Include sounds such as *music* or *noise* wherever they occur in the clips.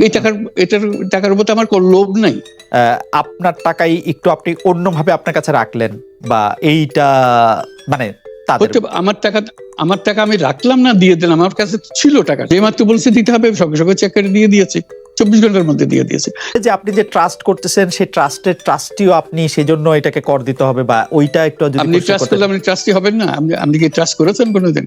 এই টাকার এটার টাকার উপর আমার কোনো লোভ নাই। আপনার টাকাই একটু আপনি অন্যভাবে আপনার কাছে রাখলেন বা এইটা মানে আমার টাকা আমার টাকা আমি রাখলাম না দিয়ে দিলাম। আমার কাছে ছিল টাকা। যে মাত্র বলছে দিতে হবে সঙ্গে সঙ্গে চেক করে দিয়ে দিয়েছে। চব্বিশ ঘণ্টার মধ্যে দিয়ে দিয়েছে। যে আপনি যে ট্রাস্ট করতেছেন সেই ট্রাস্টের ট্রাস্টিও আপনি সেজন্য এটাকে কর দিতে হবে বা ওইটা একটু আপনি ট্রাস্ট করলে আপনি ট্রাস্টি হবেন না। আপনি কি ট্রাস্ট করেছেন কোনোদিন?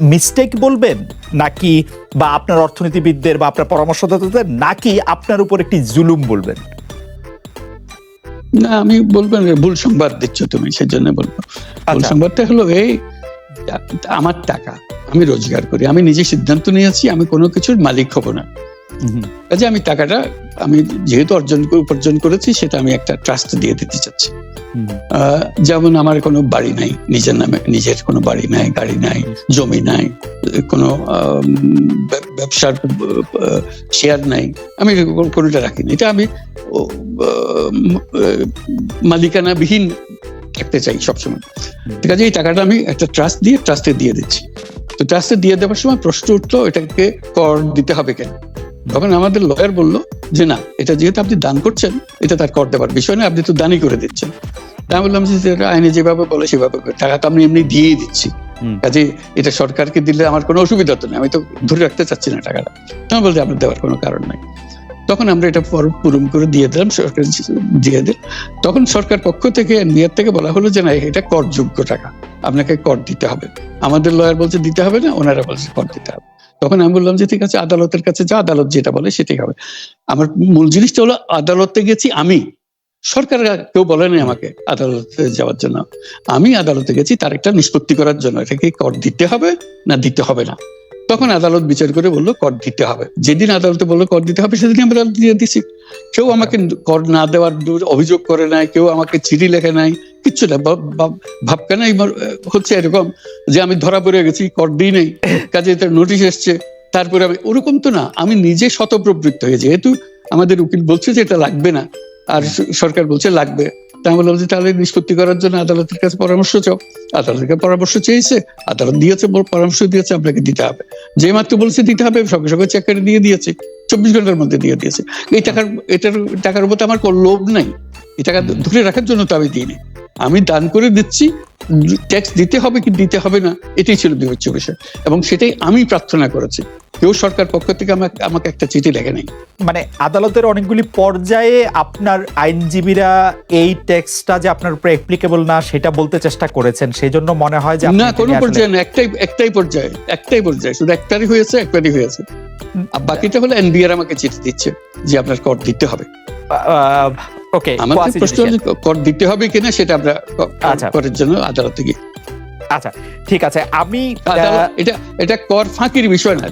মিস্টেক বলবেন? নাকি বা আপনার অর্থনীতিবিদদের বা আপনার পরামর্শদাতাদের নাকি আপনার উপর একটি জুলুম বলবেন? না আমি বলব ভুল সংবাদ দিচ্ছ তুমি সেজন্য বলব। ভুল আচ্ছা সংবাদটা হলো এই আমার টাকা আমি রোজগার করি আমি নিজে সিদ্ধান্ত নিয়েছি আমি কোনো কিছুর মালিক হব না। কাজে আমি টাকাটা আমি যেহেতু অর্জন উপার্জন করেছি সেটা আমি একটা ট্রাস্ট দিয়ে দিতে চাচ্ছি। যেমন আমার কোনো বাড়ি নাই নিজের নামে নিজের কোনো বাড়ি নাই গাড়ি নাই জমি নাই কোনো ব্যবসার শেয়ার নাই আমি কোনো- কোনোটা রাখিনি। এটা আমি মালিকানাবিহীন থাকতে চাই সবসময়। ঠিক আছে এই টাকাটা আমি একটা ট্রাস্ট দিয়ে ট্রাস্টে দিয়ে দিচ্ছি। তো ট্রাস্টে দিয়ে দেওয়ার সময় প্রশ্ন উঠল এটাকে কর দিতে হবে কেন? তখন আমাদের লয়ার বলল যে না এটা যেহেতু আপনি দান করছেন এটা তার কর দেওয়ার বিষয় না আপনি তো দানই করে দিচ্ছেন। তা বললাম যে আইনে যেভাবে বলে সেভাবে টাকা তো আমি এমনি দিয়েই দিচ্ছি। কাজে এটা সরকারকে দিলে আমার কোনো অসুবিধা তো নেই আমি তো ধরে রাখতে চাচ্ছি না টাকাটা। তখন বলতে আপনার দেওয়ার কোনো কারণ নাই। তখন আমরা এটা পর- পূরণ করে দিয়ে দিলাম সরকার দিয়ে দিল। তখন সরকার পক্ষ থেকে নিয়ার থেকে বলা হলো যে না এটা করযোগ্য টাকা আপনাকে কর দিতে হবে। আমাদের লয়ার বলছে দিতে হবে না। ওনারা বলছে কর দিতে হবে। তখন আমি বললাম যে, ঠিক আছে, আদালতের কাছে যা, আদালত যেটা বলে সেটাই হবে। আমার মূল জিনিসটা হলো, আদালতে গেছি আমি। সরকার কেউ বলেনি আমাকে আদালতে যাওয়ার জন্য। আমি আদালতে গেছি, তার একটা নিষ্পত্তি করার জন্য। এটাকে কর দিতে হবে না দিতে হবে না। তখন আদালত বিচার করে বলল, কর দিতে হবে। যেদিন আদালতে বলল, কর দিতে হবে সেদিন আমরা দিয়ে দিছি কেউ আমাকে কর না দেওয়ার অভিযোগ করে নাই, কেউ আমাকে চিঠি লেখে নাই, কিচ্ছু না। ভাব- ভাব- ভাবখানাই হচ্ছে এরকম যে আমি ধরা পড়ে গেছি, কর দিই নাই, কাজে তার নোটিশ এসছে, তারপরে আমি, ওরকম তো না, আমি নিজে শতপ্রবৃত্ত হয়ে, যেহেতু আমাদের উকিল বলছে যে এটা লাগবে না, আর সরকার বলছে লাগবে। তা বললাম যে তাহলে নিষ্পত্তি করার জন্য আদালতের কাছে পরামর্শ চাও। আদালতের কাছে পরামর্শ চেয়েছে, আদালত দিয়েছে পরামর্শ দিয়েছে, আপনাকে দিতে হবে। যে মাত্র বলছে দিতে হবে, সঙ্গে সঙ্গে চেক করে দিয়ে দিয়েছে, চব্বিশ ঘণ্টার মধ্যে দিয়ে দিয়েছে। এই টাকার এটার টাকার উপর তো আমার কোনো লোভ নাই। এই টাকা ধরে রাখার জন্য তো আমি দিইনি। আমি দান করে দিচ্ছি ট্যাক্স দিতে হবে কি দিতে হবে না এটাই ছিল বিবেচ্য বিষয়। এবং সেটাই আমি প্রার্থনা করেছি। কেউ সরকার পক্ষ থেকে আমাকে আমাকে একটা চিঠি লেখে নাই। মানে আদালতের অনেকগুলি পর্যায়ে আপনার আইনজীবীরা এই ট্যাক্সটা যে আপনার উপরে অ্যাপ্লিকেবল না সেটা বলতে চেষ্টা করেছেন। সেই জন্য মনে হয় যে না কোনো পর্যায়ে না একটাই একটাই পর্যায়ে একটাই পর্যায়ে। শুধু একটারই হয়েছে একবারই হয়েছে। আর বাকিটা হলো এনবিআর আমাকে চিঠি দিচ্ছে যে আপনার কর দিতে হবে। আহ, ওকে আমাদের প্রশ্ন কর দিতে হবে কিনা সেটা আমরা আচ্ছা। করের জন্য আদালতে গিয়ে। আচ্ছা ঠিক আছে। আমি এটা এটা কর ফাঁকির বিষয় না।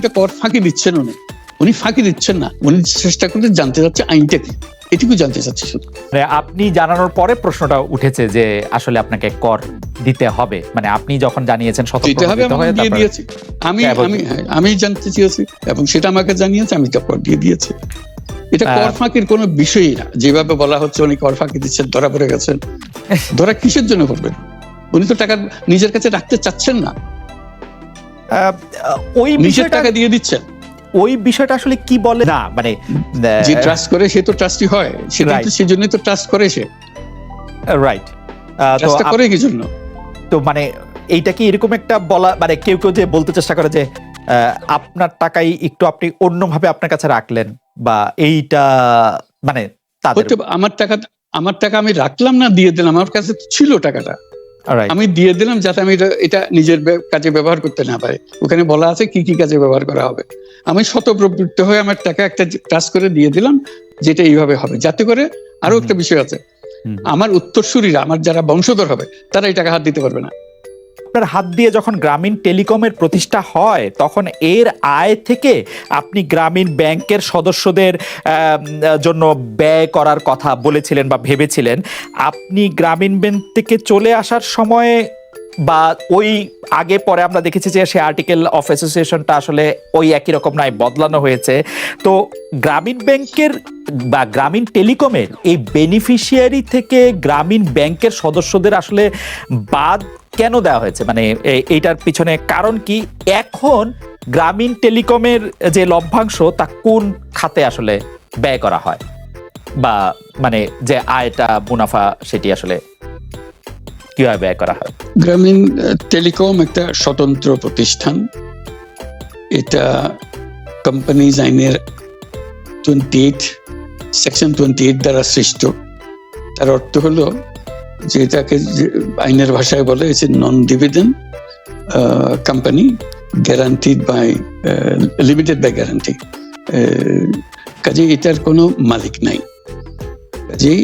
এটা কর ফাঁকি দিচ্ছেন উনি উনি ফাঁকি দিচ্ছেন না। উনি চেষ্টা করতে জানতে চাচ্ছে আইনটা কি। এটুকু জানতে চাচ্ছি শুধু। মানে আপনি জানানোর পরে প্রশ্নটা উঠেছে যে আসলে আপনাকে কর দিতে হবে। মানে আপনি যখন জানিয়েছেন দিতে হবে আমি দিয়ে দিয়েছি। আমি হ্যাঁ, আমি হ্যাঁ, আমি জানতে চেয়েছি এবং সেটা আমাকে জানিয়েছে আমি কর দিয়ে দিয়েছি। এটা কর ফাঁকির কোনো বিষয়ই না। যেভাবে বলা হচ্ছে উনি কর ফাঁকি দিচ্ছেন ধরা পড়ে গেছেন। *laughs* ধরা কিসের জন্য পড়বেন উনি তো টাকা নিজের কাছে রাখতে চাচ্ছেন না। ওই নিজের টাকা দিয়ে দিচ্ছেন। ওই বিষয়টা আসলে কি বলে? না মানে যে ট্রাস্ট করে সে তো ট্রাস্টি হয়। সেটা সেই জন্যই তো ট্রাস্ট করে সে। রাইট করে কি জন্য? তো মানে এইটা কি এরকম একটা বলা মানে কেউ কেউ যে বলতে চেষ্টা করে যে আপনার টাকাই একটু আপনি অন্যভাবে আপনার কাছে রাখলেন বা এইটা মানে আমার টাকা আমার টাকা আমি রাখলাম না দিয়ে দিলাম। আমার কাছে ছিল টাকাটা। আমি দিয়ে দিলাম যাতে আমি এটা- নিজের কাজে ব্যবহার করতে না পারি। ওখানে বলা আছে কি কি কাজে ব্যবহার করা হবে। আমি শতপ্রবৃত্ত হয়ে আমার টাকা একটা ট্রাস্ট করে দিয়ে দিলাম যেটা এইভাবে হবে। যাতে করে আরও একটা বিষয় আছে। আমার উত্তরসূরিরা আমার যারা বংশধর হবে তারা এই টাকা হাত দিতে পারবে না। আপনার হাত দিয়ে যখন গ্রামীণ টেলিকমের প্রতিষ্ঠা হয়, তখন এর আয় থেকে আপনি গ্রামীণ ব্যাংকের সদস্যদের জন্য ব্যয় করার কথা বলেছিলেন বা ভেবেছিলেন। আপনি গ্রামীণ ব্যাংক থেকে চলে আসার সময় বা ওই আগে পরে আমরা দেখেছি যে সে আর্টিকেল অফ অ্যাসোসিয়েশনটা আসলে ওই একই রকম নাই, বদলানো হয়েছে। তো গ্রামীণ ব্যাংকের বা গ্রামীণ টেলিকমের এই বেনিফিশিয়ারি থেকে গ্রামীণ ব্যাংকের সদস্যদের আসলে বাদ কেন দেওয়া হয়েছে? মানে এইটার পিছনে কারণ কি? এখন গ্রামীণ টেলিকমের যে লভ্যাংশ, তা কোন খাতে আসলে ব্যয় করা হয়? বা মানে যে আয়টা, মুনাফা, সেটি আসলে কীভাবে ব্যয় করা হয়? গ্রামীণ টেলিকম একটা স্বতন্ত্র প্রতিষ্ঠান। এটা কোম্পানিজ আইনের twenty eight section twenty eight দ্বারা সৃষ্ট। তার অর্থ হলো যে এটাকে যে আইনের ভাষায় বলে হচ্ছে non dividend company guaranteed by limited by guarantee কাজে এটার কোনো মালিক নাই। কাজেই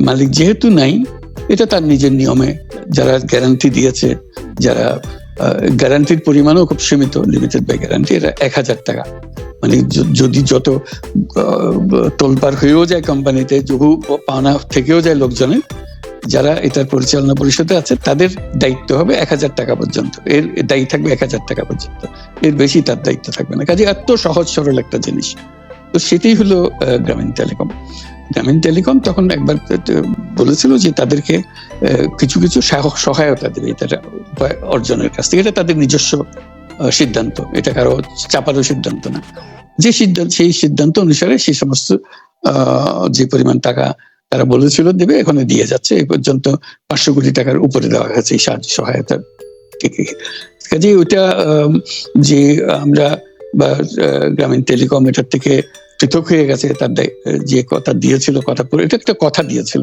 মালিক যেহেতু নাই এটা তার নিজের নিয়মে যারা গ্যারান্টি দিয়েছে যারা গ্যারান্টির পরিমাণও খুব সীমিত লিমিটেড বাই গ্যারান্টি এটা এক হাজার টাকা। মানে যদি যত আহ, তোলপার হয়েও যায় কোম্পানিতে বহু পাওনা থেকেও যায় লোকজনের যারা এটার পরিচালনা পরিষদে আছে, তাদের দায়িত্ব হবে এক হাজার টাকা পর্যন্ত। এর দায়ী থাকবে এক হাজার টাকা পর্যন্ত। এর বেশি তার দায়িত্ব থাকবে না। কাজে এত সহজ সরল একটা জিনিস। তো সেটাই হলো গ্রামীণ টেলিকম। গ্রামীণ টেলিকম তখন একবার বলেছিল যে তাদেরকে কিছু কিছু সহায়- সহায়তা দেবে এটা অর্জনের কাছ থেকে। এটা তাদের নিজস্ব সিদ্ধান্ত। এটা কারও চাপারও সিদ্ধান্ত না। যে সিদ্ধান্ত, সেই সিদ্ধান্ত অনুসারে সেই সমস্ত যে পরিমাণ টাকা তারা বলেছিল দেবে এখানে দিয়ে যাচ্ছে, এই পর্যন্ত পাঁচশো কোটি টাকার উপরে দেওয়া হয়েছে এই সাহায্য সহায়তা কাজে ওইটা যে আমরা, বা গ্রামীণ টেলিকম এটার থেকে পৃথক হয়ে গেছে, তার যে কথা দিয়েছিল, কথা পুরো, এটা একটা কথা দিয়েছিল,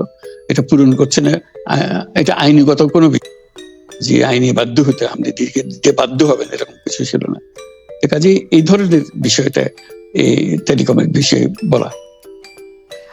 এটা পূরণ করছে না এটা আইনগত কোনো যে আইনি বাধ্য হতে আপনি দিতে বাধ্য হবেন, এরকম কিছু ছিল না। কাজে এই ধরনের বিষয়টা এই টেলিকমের বিষয়ে বলা।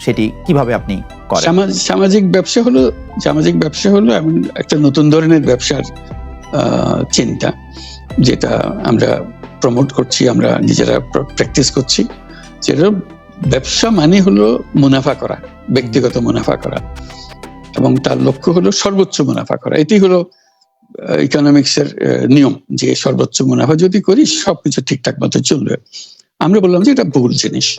সেটি কীভাবে আপনি করেন? সামাজিক ব্যবসা হলো সামাজিক ব্যবসা হলো এমন একটা নতুন ধরনের ব্যবসার চিন্তা যেটা আমরা প্রমোট করছি আমরা নিজেরা প্র্যাকটিস করছি। যেটা ব্যবসা মানে হলো মুনাফা করা ব্যক্তিগত মুনাফা করা। এবং তার লক্ষ্য হলো সর্বোচ্চ মুনাফা করা। এটি হলো ইকোনমিক্স এর আহ, নিয়ম যে সর্বোচ্চ মুনাফা যদি করি সবকিছু ঠিকঠাক মতো চলবে। আমরা বললাম যে এটা ভুল জিনিস।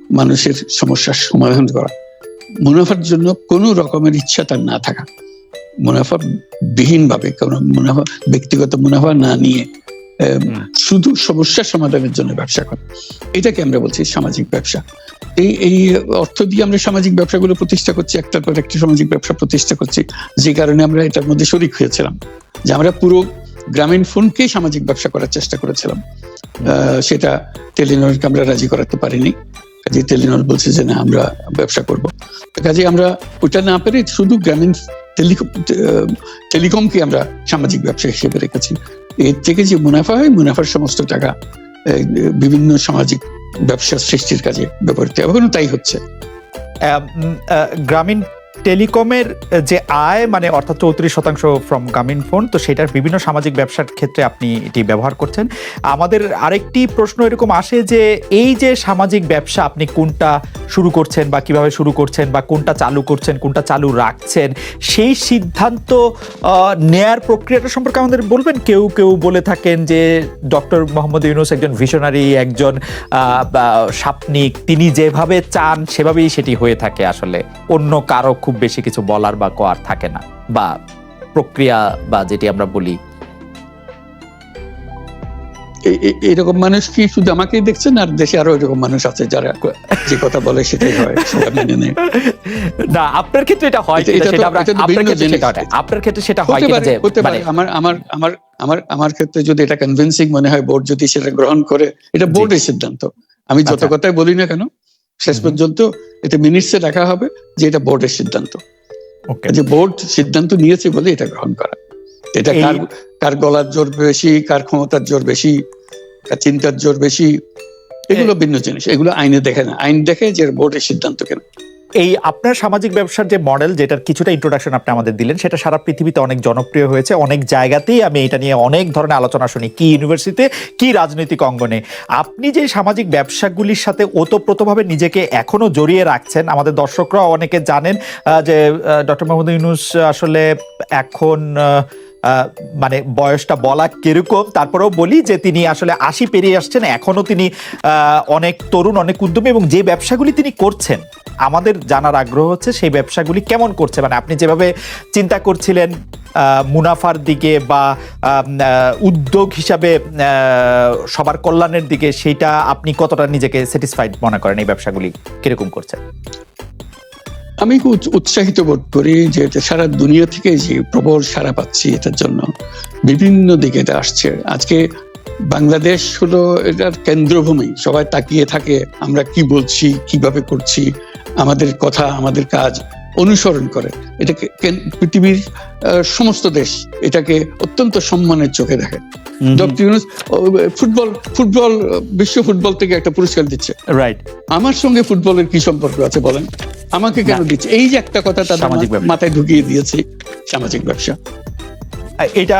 মানুষের সমস্যার সমাধান করা মুনাফার জন্য কোনো রকমের ইচ্ছা তার না থাকা। মুনাফা বিহীন ভাবে কোনো মুনাফা ব্যক্তিগত মুনাফা না নিয়ে শুধু সমস্যার সমাধানের জন্য ব্যবসা করা। এটাকে আমরা বলছি সামাজিক ব্যবসা। এই এই অর্থ দিয়ে আমরা সামাজিক ব্যবসাগুলো প্রতিষ্ঠা করছি একটার পর একটা সামাজিক ব্যবসা প্রতিষ্ঠা করছি। যে কারণে আমরা এটার মধ্যে শরিক হয়েছিলাম। যে আমরা পুরো গ্রামীণ ফোনকেই সামাজিক ব্যবসা করার চেষ্টা করেছিলাম। আহ, সেটা টেলিনরকে আমরা রাজি করাতে পারিনি। বলছে যে, না, আমরা ব্যবসা করব। আমরা ওটা না পেরে শুধু গ্রামীণ টেলিকমকে আমরা সামাজিক ব্যবসা হিসেবে রেখেছি। এর থেকে যে মুনাফা হয়, মুনাফার সমস্ত টাকা বিভিন্ন সামাজিক ব্যবসা সৃষ্টির কাজে ব্যবহৃত তাই হচ্ছে। গ্রামীণ টেলিকমের যে আয় মানে অর্থাৎ চৌত্রিশ শতাংশ ফ্রম গ্রামীণ ফোন তো সেটার বিভিন্ন সামাজিক ব্যবসার ক্ষেত্রে আপনি এটি ব্যবহার করছেন। আমাদের আরেকটি প্রশ্ন এরকম আসে যে, এই যে সামাজিক ব্যবসা আপনি কোনটা শুরু করছেন বা কীভাবে শুরু করছেন বা কোনটা চালু করছেন, কোনটা চালু রাখছেন, সেই সিদ্ধান্ত নেয়ার প্রক্রিয়াটা সম্পর্কে আমাদের বলবেন? কেউ কেউ বলে থাকেন যে, ডক্টর মোহাম্মদ ইউনুস একজন ভিশনারি একজন সাপনিক, তিনি যেভাবে চান সেভাবেই সেটি হয়ে থাকে আসলে। অন্য কারও খুব বেশি কিছু বলার বা করার থাকে না বা প্রক্রিয়া বা যেটি আমরা বলি। এরকম মানুষ কি শুধু আমাকেই দেখছেন আর দেশে আরও এরকম মানুষ আছে যারা যে কথা বলে সেটাই হয় মেনে নেয়? *laughs* না আপনার ক্ষেত্রে এটা হয় সেটা আপনার ক্ষেত্রে সেটা হয় আপনার ক্ষেত্রে সেটা হয় যে মানে আমার আমার আমার আমার আমার ক্ষেত্রে যদি এটা কনভিন্সিং মনে হয় বোর্ড যদি সেটা গ্রহণ করে এটা বোর্ডের সিদ্ধান্ত। আমি যত আচ্ছা। কথাই বলি না কেন শেষ পর্যন্ত এটা মিনিটসে দেখা হবে যে এটা বোর্ডের সিদ্ধান্ত। ওকে যে বোর্ড সিদ্ধান্ত নিয়েছে বলে এটা গ্রহণ করা। এটা কার কার গলার জোর বেশি কার ক্ষমতার জোর বেশি কার চিন্তার জোর বেশি এগুলো ভিন্ন জিনিস এগুলো আইনে দেখে না। আইন দেখে যে বোর্ডের সিদ্ধান্ত কেন? এই আপনার সামাজিক ব্যবসার যে মডেল যেটার কিছুটা ইন্ট্রোডাকশন আপনি আমাদের দিলেন, সেটা সারা পৃথিবীতে অনেক জনপ্রিয় হয়েছে। অনেক জায়গাতেই আমি এটা নিয়ে অনেক ধরনের আলোচনা শুনি। কি ইউনিভার্সিটিতে কি রাজনৈতিক অঙ্গনে? আপনি যে সামাজিক ব্যবসাগুলির সাথে ওতপ্রোতভাবে নিজেকে এখনও জড়িয়ে রাখছেন, আমাদের দর্শকরা অনেকে জানেন যে ডক্টর মোহাম্মদ ইউনুস আসলে এখন মানে বয়সটা বলা কীরকম, তারপরেও বলি যে তিনি আসলে আশি পেরিয়ে আসছেন, এখনও তিনি অনেক তরুণ, অনেক উদ্যমী এবং যে ব্যবসাগুলি তিনি করছেন, আমাদের জানার আগ্রহ হচ্ছে সেই ব্যবসাগুলি কেমন করছে মানে আপনি যেভাবে চিন্তা করছিলেন মুনাফার দিকে বা উদ্যোগ হিসাবে সবার কল্যাণের দিকে, সেইটা আপনি কতটা নিজেকে স্যাটিসফাইড মনে করেন এই ব্যবসাগুলি কীরকম করছে? আমি খুব উৎসাহিত বোধ করি যে সারা দুনিয়া থেকে যে প্রবল সারা পাচ্ছি এটার জন্য। বিভিন্ন দিকে এটা আসছে। আজকে বাংলাদেশ হলো এটার কেন্দ্রভূমি। সবাই তাকিয়ে থাকে, আমরা কি বলছি, কীভাবে করছি, আমাদের কথা, আমাদের কাজ। অনুসরণ করে। এটাকে পৃথিবীর সমস্ত দেশ এটাকে অত্যন্ত সম্মানের চোখে দেখে। ডক্টর ইউনুস ফুটবল ফুটবল বিশ্ব ফুটবল থেকে একটা পুরস্কার দিচ্ছে। রাইট আমার সঙ্গে ফুটবলের কি সম্পর্ক আছে বলেন? আমাকে কেন দিচ্ছে? এই যে একটা কথা তাদের মাথায় ঢুকিয়ে দিয়েছে সামাজিক ব্যবসা। এটা